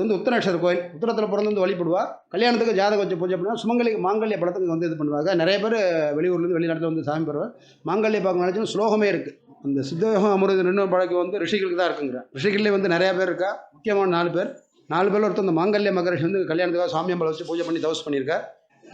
இது வந்து உத்தராட்சர கோயில். உத்தரத்தில் பிறந்து வந்து வழிபடுவா. கல்யாணத்துக்கு ஜாதகம் வச்சு பூஜை பண்ணுவா. சுமங்கலி மாங்கல்ய படத்துக்கு வந்து இது பண்ணுவாங்க நிறைய பேர் வெளியூர்லேருந்து வெளிநாட்டில் வந்து சாமி பெறுவார் மாங்கல்ய பார்க்க நினச்சுன்னு ஸ்லோகமே இருக்குது அந்த சித்தயோகம் அமிர்த ரெண்டு பழக்கம் வந்து ரிஷிகளுக்கு தான் இருக்குங்கிற. ரிஷிகள்லேயே வந்து நிறையா பேர் இருக்கா? முக்கியமான நாலு பேர். நாலு பேர் ஒருத்தர் இந்த மாங்கல்ய மகரிஷி வந்து கல்யாணத்துக்காக சாமி அம்பலம் வச்சு பூஜை பண்ணி தவஸ் பண்ணியிருக்கார்.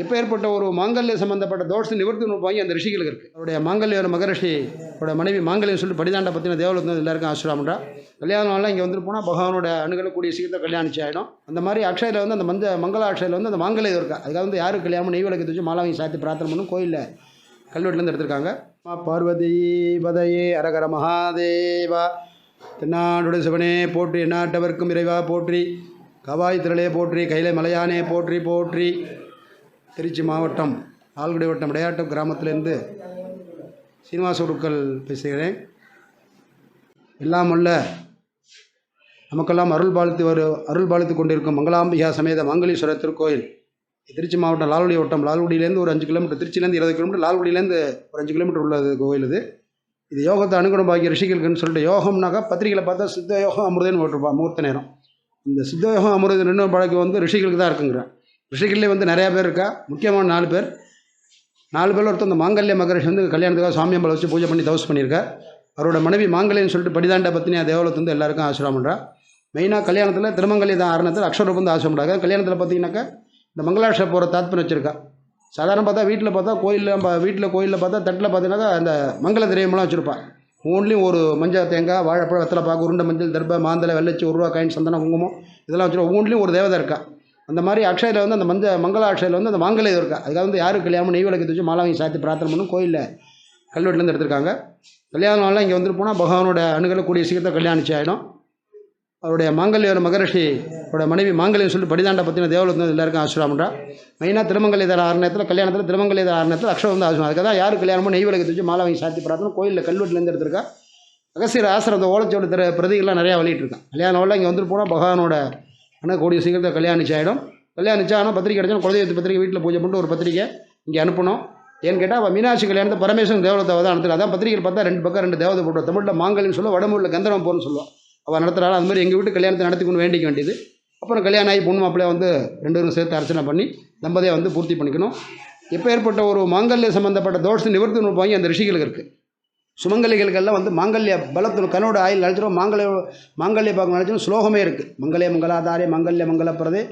இப்போ ஏற்பட்ட ஒரு மாங்கல்ய சம்பந்தப்பட்ட தோஷத்தை நிவர்த்தி நுட்பாங்கி அந்த ரிஷிகளுக்கு இருக்குது அவருடைய மாங்கல்யோட மகரிஷி மனைவி மாங்கல்யம் சொல்லிட்டு படிதாண்டை பற்றின தேவலத்து எல்லாருக்கும் ஆசிராமன்றா கல்யாணம்லாம் இங்கே வந்துட்டு போனால் பகவானோட அணுகல கூடிய சீக்கிரத்தில் கல்யாணிச்சு ஆகிடும் அந்த மாதிரி அக்ஷயில் வந்து அந்த மஞ்ச மங்கள அக்ஷயில் வந்து அந்த மாங்கல்யம் இருக்கா? அதுக்காக வந்து யாரும் கல்யாணம் நெய் விளக்கு வச்சு மாலாவையும் சாத்தி பிரார்த்தனை பண்ணும் கோயிலில் கல்வெட்டுலேருந்து எடுத்திருக்காங்க. மா பார்வதி பதையே அரகர மகாதேவா தென்னாடுடைய சிவனே போற்றி எண்ணாட்டவர்க்கும் இறைவா போற்றி கவாய் திரளே போற்றி கைலை மலையானே போற்றி போற்றி. திருச்சி மாவட்டம் ஆல்குடி வட்டம் விளையாட்டு கிராமத்திலேருந்து சீனிவாச உருக்கள் பேசுகிறேன். எல்லாம் உள்ள நமக்கெல்லாம் அருள் பாலித்து வரு அருள் பாலித்து கொண்டிருக்கும் மங்களாம்பிகா சமேத மாங்கலீஸ்வரர் திருக்கோயில். திருச்சி மாவட்டம் லால்குடி வட்டம். லால்குடியிலேருந்து ஒரு அஞ்சு கிலோமீட்டர் திருச்சியிலேருந்து இருபது கிலோமீட்டர் லால்குடியிலேருந்து ஒரு அஞ்சு கிலோமீட்டர் உள்ளது கோயில் இது. இது யோகத்தை அனுகுணம் பாக்கிய ரிஷிகளுக்குன்னு சொல்லிட்டு யோகம்னாக்கா பத்திரிகையில் பார்த்தா சித்த யோகம் அமிர்தன்னு போட்டிருப்பா முகூர்த்த நேரம். இந்த சித்த யோகம் அமிர்த நின்று பழக்கம் வந்து ரிஷிகளுக்கு தான் இருக்குங்கிற. ரிஷிகள்லேயே வந்து நிறையா பேர் இருக்கா? முக்கியமான நாலு பேர். நாலு பேர் ஒருத்தர் இந்த மாங்கல்ய மகரிஷி வந்து கல்யாணத்துக்காக சாமி அம்பலம் வச்சு பூஜை பண்ணி தவஸ் பண்ணியிருக்கா அவரோட மனைவி மாங்கல்யன்னு சொல்லிட்டு படிதாண்ட பத்தினியா தேவலத்து வந்து எல்லாருக்கும் ஆசிரம் பண்ணுறா மெயினாக கல்யாணத்தில் திருமங்கலி தான் ஆரணத்தில் அக்ஷரூபம் வந்து ஆசிரம் பண்ணுறாங்க கல்யாணத்தில் பார்த்தீங்கன்னாக்கா இந்த மங்களாட்ச போகிற தாத்பன் வச்சுருக்கா. சாதாரண பார்த்தா வீட்டில் பார்த்தா கோயிலில் வீட்டில் கோயிலில் பார்த்தா தட்டில் பார்த்தீங்கன்னாக்கா அந்த மங்கள திரையமெல்லாம் வச்சுருப்பா. ஓன்லி ஒரு மஞ்சள் தேங்காய் வாழைப்பழம் வெத்தலை பாக்கு உருண்டை மஞ்சள் தர்ப மாந்தலை வெள்ளச்சி ஒரு காயின் சந்தனம் குங்குமம் இதெல்லாம் வச்சுருவோம் ஓன்லி ஒரு தேவதை இருக்கா. அந்த மாதிரி அக்ஷயில் வந்து அந்த மஞ்ச மங்கள அக்ஷயில் வந்து அந்த மாங்கல்யம் இருக்கா? அதுக்காக வந்து யாரும் கல்யாணம் நெய் விளக்கு வச்சு வாங்கி சாத்தி பிரார்த்தனை பண்ணும் கோயிலில் கல்வெட்டுலேருந்து எடுத்திருக்காங்க. கல்யாண நாளில் இங்கே வந்துட்டு போனால் பகவானோட அணுகல கூடிய சீக்கிரத்தை கல்யாணிச்சு ஆகிடும் அவருடைய மாங்கல்ய மகரிஷி அவருடைய மனைவி மாங்கல்யம் சொல்லிட்டு படிதாண்டை பற்றின தேவலத்து வந்து எல்லாருக்கும் ஆசிராமன்றா மெயினாக திருமங்கல்யதர ஆரணத்தில் கல்யாணத்தில் திருமங்கல்யதர ஆரணத்தில் அக்ஷரம் வந்து ஆசிரம் அதுக்காக தான் யார் கல்யாணமோ நெய் விளக்கு வச்சு வாங்கி சாத்தி பிரார்த்தனை கோயிலில் கல்வெட்டுலேருந்து எடுத்திருக்கா. அகசியர் அந்த ஓலச்சோடு திற பிரதிகள்லாம் நிறையா வெளியிட்டிருக்கான். கல்யாண நாளில் இங்கே வந்துட்டு போனால் பகவானோட ஆனால் கூடிய சீக்கிரத்தில் கல்யாணிச்சு ஆகிடும் கல்யாணிச்சா ஆனால் பத்திரிக்கை கிடச்சா குலதெய்வத்து பத்திரிக்கை வீட்டில் பூஜை பண்ணிட்டு ஒரு பத்திரிக்கை இங்கே அனுப்பணும். ஏன்னு கேட்டால் அவள் மீனாட்சி கல்யாணத்தை பரமேஸ்வரன் தேவலத்தை தான் நடத்துறா அதான் பத்திரிகையில் பார்த்தா ரெண்டு பக்கம் ரெண்டு தேவதை போட்டு தமிழில் மாங்கல்யம் சொல்லுவோம் வடமூரில் கந்தரம் போகணும்னு சொல்லுவாள் அவள் நடத்துகிறாள் அது மாதிரி எங்கள் வீட்டு கல்யாணத்தை நடத்திக்கணும் வேண்டிக்க வேண்டியது. அப்புறம் கல்யாணம் ஆகி பொண்ணு மாப்பிள்ளைய வந்து ரெண்டு பேரும் சேர்த்து அர்ச்சனை பண்ணி தம்பதியை வந்து பூர்த்தி பண்ணிக்கணும். இப்போ ஏற்பட்ட ஒரு மாங்கல்ய சம்மந்தப்பட்ட தோஷத்தை நிவர்த்தி வாங்கி அந்த ரிஷிகளுக்கு இருக்குது சுமங்கலிகளுக்கெல்லாம் வந்து மாங்கல்ய பலத்தில் கனோட ஆயில் நினச்சிரும் மாங்கல்ய மாங்கல்ய பாகம் நினைச்சிடும் ஸ்லோகமே இருக்குது மங்களே மங்களாதாரே மங்கல்ய மங்களப்பிரதே.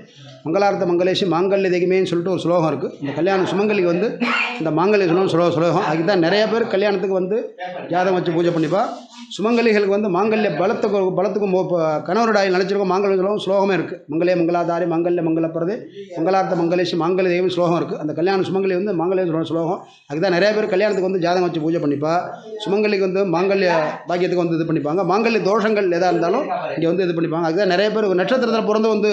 மங்களார்த்த மங்களேஷி மாங்கல்ய தெய்வமேன்னு சொல்லிட்டு ஒரு ஸ்லோகம் இருக்குது இந்த கல்யாணம் சுமங்கலிக்கு வந்து இந்த மாங்கல்ய சொல்லணும் ஸ்லோ ஸ்லோகம் அதுக்கு தான் நிறைய பேர் கல்யாணத்துக்கு வந்து ஜாதகம் வச்சு பூஜை பண்ணிப்பா. சுமங்கலிகளுக்கு வந்து மாங்கல்ய பலத்துக்கு பலத்துக்கும் கணவரோட ஆயில் நினச்சிருக்கோம் மாங்கல்ய சொல்லவும் ஸ்லோகமே இருக்குது மங்களே மங்களாதாரே மங்கல்ய மங்களப்பிரதே. மங்களார்த்த மங்களேஷி மாங்கல்ய தெய்வம் ஸ்லோகம் இருக்குது அந்த கல்யாண சுமங்கலி வந்து மாங்கல்ய சொல்லணும் ஸ்லோகம் அதுக்கு தான் நிறைய பேர் கல்யாணத்துக்கு வந்து ஜாதகம் வச்சு பூஜை பண்ணிப்பா. சுமங்கலிக்கு வந்து மாங்கல்ய பாக்கியத்துக்கு வந்து இது பண்ணிப்பாங்க. மாங்கல்ய தோஷங்கள் எதாக இருந்தாலும் இங்கே வந்து இது பண்ணிப்பாங்க. அதுதான் நிறைய பேர் நட்சத்திரத்தில் பிறந்து வந்து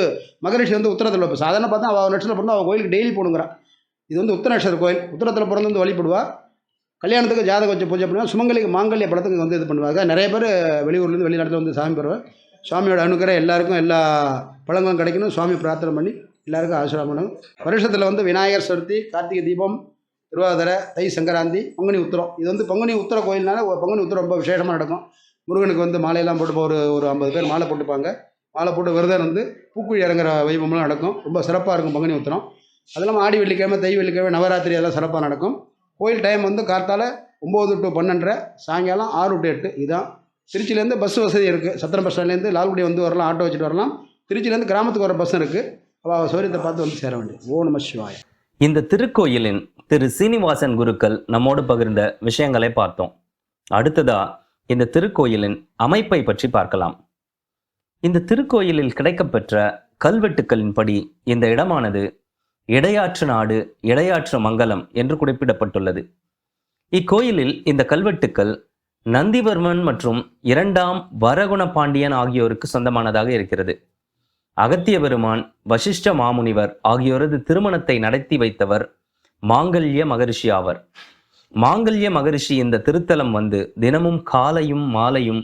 மகரிஷி வந்து உத்தரத்தில் வைப்பா. சாதாரண பார்த்தா அவள் நட்சத்திரம் பிறந்து அவள் கோயிலுக்கு டெய்லி போகணுங்கிறா இது வந்து உத்தர நட்சத்திர கோயில். உத்தரத்தில் பிறந்து வந்து வழிபடுவா. கல்யாணத்துக்கு ஜாதகம் வச்சு பூஜை பண்ணுவா. சுமங்கலிக்கு மாங்கல்ய படத்துக்கு வந்து இது பண்ணுவாங்க நிறைய பேர் வெளியூர்லேருந்து வெளிநாட்டில் வந்து சாமி பெறுவேன் சுவாமியோட அனுக்கிற எல்லாருக்கும் எல்லா பழங்களும் கிடைக்கணும். சுவாமி பிரார்த்தனை பண்ணி எல்லாருக்கும் ஆசீர்வாதம் பண்ணணும் வருஷத்தில் வந்து விநாயகர் சதுர்த்தி கார்த்திகை தீபம் திருவாதிரை தை சங்கராந்தி பங்குனி உத்திரம். இது வந்து பங்குனி உத்திர கோயில்னால ஒரு பங்குனி உத்திரம் ரொம்ப விசேஷமாக நடக்கும். முருகனுக்கு வந்து மாலையெல்லாம் போட்டு ஒரு ஒரு ஐம்பது பேர் மாலை போட்டுப்பாங்க. மாலை போட்டு விரதம் வந்து பூக்குழி இறங்குற வைபவம்லாம் நடக்கும். ரொம்ப சிறப்பாக இருக்கும் பங்குனி உத்திரம். அது இல்லாமல் ஆடி வெள்ளிக்கிழமை தை வெள்ளிக்கிழமை நவராத்திரி எல்லாம் சிறப்பாக நடக்கும். கோயில் டைம் வந்து கார்த்தால ஒம்பது டு பன்னெண்டரை சாயங்காலம் ஆறு டு எட்டு. இதுதான் திருச்சியிலேருந்து பஸ் வசதி இருக்குது சத்திரம் பஸ் ஸ்டாண்ட்லேருந்து லால்குடி வந்து வரலாம் ஆட்டோ வச்சுட்டு வரலாம். திருச்சியிலேருந்து கிராமத்துக்கு வர பஸ் இருக்குது அவள் சௌரியத்தை பார்த்து வந்து சேர வேண்டியது. ஓ நம சிவாய. இந்த திருக்கோயிலின் திரு சீனிவாசன் குருக்கள் நம்மோடு பகிர்ந்த விஷயங்களை பார்த்தோம். அடுத்ததா இந்த திருக்கோயிலின் அமைப்பை பற்றி பார்க்கலாம். இந்த திருக்கோயிலில் கிடைக்கப்பெற்ற கல்வெட்டுக்களின்படி இந்த இடமானது இடையாற்று நாடு இடையாற்று மங்கலம் என்று குறிப்பிடப்பட்டுள்ளது. இக்கோயிலில் இந்த கல்வெட்டுக்கள் நந்திவர்மன் மற்றும் இரண்டாம் வரகுண பாண்டியன் ஆகியோருக்கு சொந்தமானதாக இருக்கிறது. அகத்திய பெருமான் வசிஷ்ட மாமுனிவர் ஆகியோரது திருமணத்தை நடத்தி வைத்தவர் மாங்கல்ய மகரிஷி ஆவர். மாங்கல்ய மகரிஷி இந்த திருத்தலம் வந்து தினமும் காலையும் மாலையும்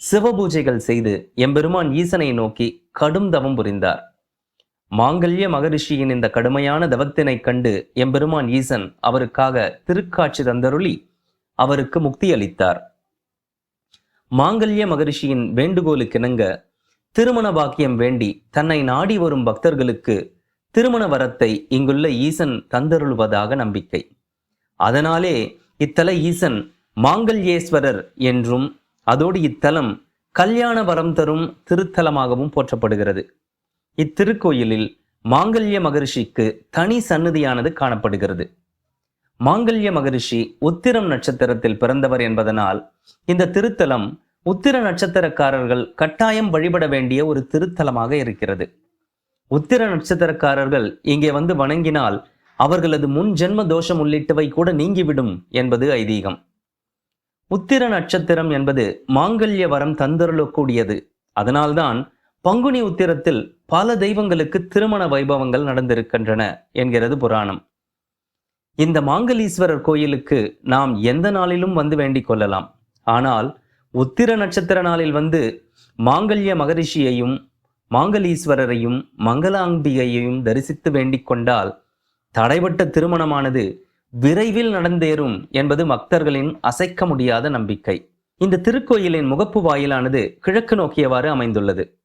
சிவபூஜைகள் செய்து எம்பெருமான் ஈசனை நோக்கி கடும் தவம் புரிந்தார். மாங்கல்ய மகரிஷியின் இந்த கடுமையான தவத்தினைக் கண்டு எம்பெருமான் ஈசன் அவருக்காக திருக்காட்சி தந்தருளி அவருக்கு முக்தி அளித்தார் மாங்கல்ய மகரிஷியின் வேண்டுகோளுக்கிணங்க திருமண பாக்கியம் வேண்டி தன்னை நாடி வரும் பக்தர்களுக்கு திருமண வரத்தை இங்குள்ள ஈசன் தந்தருள்வதாக நம்பிக்கை. அதனாலே இத்தல ஈசன் மாங்கல்யேஸ்வரர் என்றும் அதோடு இத்தலம் கல்யாண வரம் தரும் திருத்தலமாகவும் போற்றப்படுகிறது. இத்திருக்கோயிலில் மாங்கல்ய மகரிஷிக்கு தனி சன்னதியானது காணப்படுகிறது. மாங்கல்ய மகரிஷி உத்திரம் நட்சத்திரத்தில் பிறந்தவர் என்பதனால் இந்த திருத்தலம் உத்திர நட்சத்திரக்காரர்கள் கட்டாயம் வழிபட வேண்டிய ஒரு திருத்தலமாக இருக்கிறது. உத்திர நட்சத்திரக்காரர்கள் இங்கே வந்து வணங்கினால் அவர்களது முன் ஜென்ம தோஷம் உள்ளிட்டவை கூட நீங்கிவிடும் என்பது ஐதீகம். உத்திர நட்சத்திரம் என்பது மாங்கல்ய வரம் தந்தருளக்கூடியது. அதனால்தான் பங்குனி உத்திரத்தில் பல தெய்வங்களுக்கு திருமண வைபவங்கள் நடந்திருக்கின்றன என்கிறது புராணம். இந்த மாங்கலீஸ்வரர் கோயிலுக்கு நாம் எந்த நாளிலும் வந்து வேண்டிக் கொள்ளலாம். ஆனால் உத்திர நட்சத்திர நாளில் வந்து மாங்கல்ய மகரிஷியையும் மாங்கலீஸ்வரரையும் மங்களாம்பிகையையும் தரிசித்து வேண்டிக் கொண்டால் தடைபட்ட திருமணமானது விரைவில் நடந்தேறும் என்பது பக்தர்களின் அசைக்க முடியாத நம்பிக்கை. இந்த திருக்கோயிலின் முகப்பு வாயிலானது கிழக்கு நோக்கியவாறு அமைந்துள்ளது.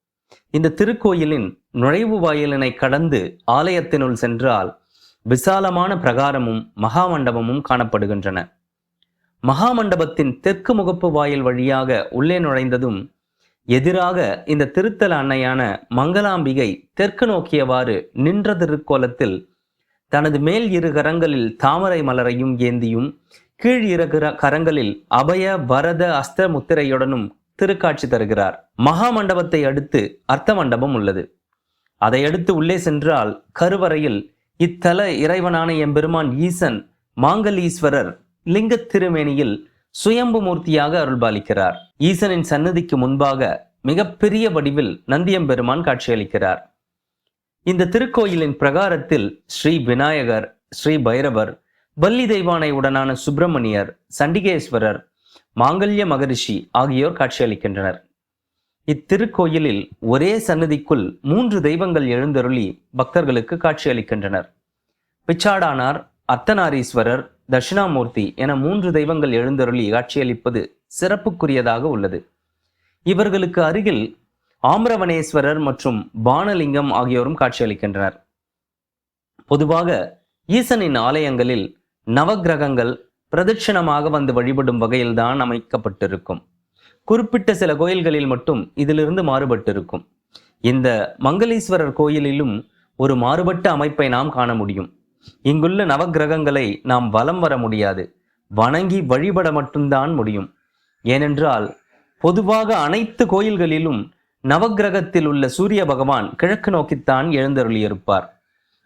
இந்த திருக்கோயிலின் நுழைவு வாயிலினை கடந்து ஆலயத்தினுள் சென்றால் விசாலமான பிரகாரமும் மகாமண்டபமும் காணப்படுகின்றன. மகாமண்டபத்தின் தெற்கு முகப்பு வாயில் வழியாக உள்ளே நுழைந்ததும் எதிராக இந்த திருத்தல அன்னையான மங்களாம்பிகை தெற்கு நோக்கியவாறு நின்ற திருக்கோலத்தில் தனது மேல் இரு கரங்களில் தாமரை மலரையும் ஏந்தியும் கீழ் இரு கரங்களில் அபய பரத அஸ்த முத்திரையுடனும் திருக்காட்சி தருகிறார். மகாமண்டபத்தை அடுத்து அர்த்த மண்டபம் உள்ளது. அதையடுத்து உள்ளே சென்றால் கருவறையில் இத்தல இறைவனான எம்பெருமான் ஈசன் மாங்கலீஸ்வரர் லிங்கத் திருமேனியில் சுயம்பு மூர்த்தியாக அருள்பாலிக்கிறார். ஈசனின் சன்னதிக்கு முன்பாக மிகப்பெரிய வடிவில் நந்தியம்பெருமான் காட்சியளிக்கிறார். இந்த திருக்கோயிலின் பிரகாரத்தில் ஸ்ரீ விநாயகர் ஸ்ரீ பைரவர் பல்லி தெய்வானை உடனான சுப்பிரமணியர் சண்டிகேஸ்வரர் மாங்கல்ய மகரிஷி ஆகியோர் காட்சியளிக்கின்றனர். இத்திருக்கோயிலில் ஒரே சன்னதிக்குள் மூன்று தெய்வங்கள் எழுந்தருளி பக்தர்களுக்கு காட்சியளிக்கின்றனர். பிச்சாடானார் அர்த்தநாரீஸ்வரர் தட்சிணாமூர்த்தி என மூன்று தெய்வங்கள் எழுந்தருளி காட்சியளிப்பது சிறப்புக்குரியதாக உள்ளது. இவர்களுக்கு அருகில் ஆம்ரவனேஸ்வரர் மற்றும் பானலிங்கம் ஆகியோரும் காட்சியளிக்கின்றனர். பொதுவாக ஈசனின் ஆலயங்களில் நவக்கிரகங்கள் பிரதட்சிணமாக வந்து வழிபடும் வகையில்தான் அமைக்கப்பட்டிருக்கும். குறிப்பிட்ட சில கோயில்களில் மட்டும் இதிலிருந்து மாறுபட்டிருக்கும். இந்த மங்களீஸ்வரர் கோயிலிலும் ஒரு மாறுபட்ட அமைப்பை நாம் காண முடியும். இங்குள்ள நவக்கிரகங்களை நாம் வலம் வர முடியாது. வணங்கி வழிபட மட்டும்தான் முடியும். ஏனென்றால் பொதுவாக அனைத்து கோயில்களிலும் நவக்கிரகத்தில் உள்ள சூரிய பகவான் கிழக்கு நோக்கித்தான் எழுந்தருளியிருப்பார்.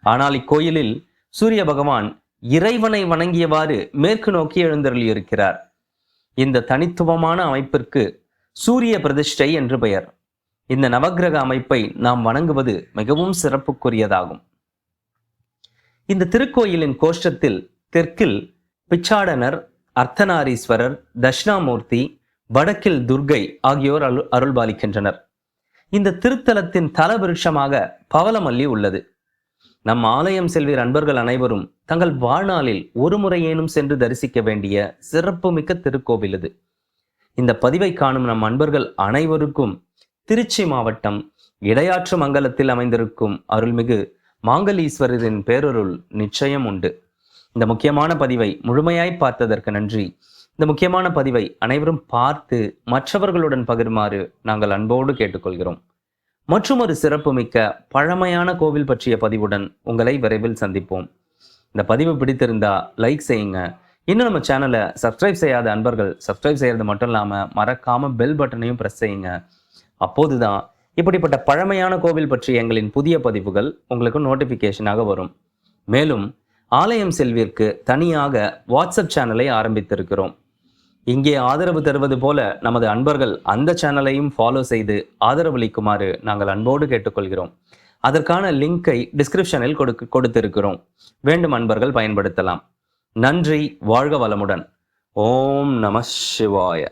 ஆனால் இக்கோயிலில் சூரிய பகவான் இறைவனை வணங்கியவாறு மேற்கு நோக்கி எழுந்தருளியிருக்கிறார். இந்த தனித்துவமான அமைப்பிற்கு சூரிய பிரதிஷ்டை என்று பெயர். இந்த நவக்கிரக அமைப்பை நாம் வணங்குவது மிகவும் சிறப்புக்குரியதாகும். இந்த திருக்கோயிலின் கோஷ்டத்தில் தெற்கில் பிச்சாடனர் அர்த்தநாரீஸ்வரர் தட்சிணாமூர்த்தி வடக்கில் துர்கை ஆகியோர் அருள் அருள்பாலிக்கின்றனர். இந்த திருத்தலத்தின் தல விருட்சமாக பவளமல்லி உள்ளது. நம் ஆலயம் செல்வீர் அன்பர்கள் அனைவரும் தங்கள் வாழ்நாளில் ஒரு முறையேனும் சென்று தரிசிக்க வேண்டிய சிறப்புமிக்க திருக்கோவில் இது இந்த பதிவை காணும் நம் அன்பர்கள் அனைவருக்கும் திருச்சி மாவட்டம் இடையாற்று மங்கலத்தில் அமைந்திருக்கும் அருள்மிகு மாங்கலீஸ்வரரின் பேரொருள் நிச்சயம் உண்டு. இந்த முக்கியமான பதிவை முழுமையாய் பார்த்ததற்கு நன்றி. இந்த முக்கியமான பதிவை அனைவரும் பார்த்து மற்றவர்களுடன் பகிருமாறு நாங்கள் அன்போடு கேட்டுக்கொள்கிறோம். மற்றும் ஒரு சிறப்புமிக்க பழமையான கோவில் பற்றிய பதிவுடன் உங்களை விரைவில் சந்திப்போம். இந்த பதிவு பிடித்திருந்தா லைக் செய்யுங்க. இன்னும் நம்ம சேனலை சப்ஸ்கிரைப் செய்யாத அன்பர்கள் சப்ஸ்கிரைப் செய்யறது மட்டும் இல்லாமல் மறக்காம பெல் பட்டனையும் ப்ரெஸ் செய்யுங்க. அப்போதுதான் இப்படிப்பட்ட பழமையான கோவில் பற்றிய எங்களின் புதிய பதிவுகள் உங்களுக்கு நோட்டிஃபிகேஷனாக வரும். மேலும் ஆலயம் செல்விற்கு தனியாக வாட்ஸ்அப் சேனலை ஆரம்பித்திருக்கிறோம். இங்கே ஆதரவு தருவது போல நமது அன்பர்கள் அந்த சேனலையும் ஃபாலோ செய்து ஆதரவளிக்குமாறு நாங்கள் அன்போடு கேட்டுக்கொள்கிறோம். அதற்கான லிங்கை டிஸ்கிரிப்ஷனில் கொடுக்க கொடுத்திருக்கிறோம். வேண்டும் அன்பர்கள் பயன்படுத்தலாம். நன்றி வாழ்க வளமுடன். ஓம் நம சிவாய.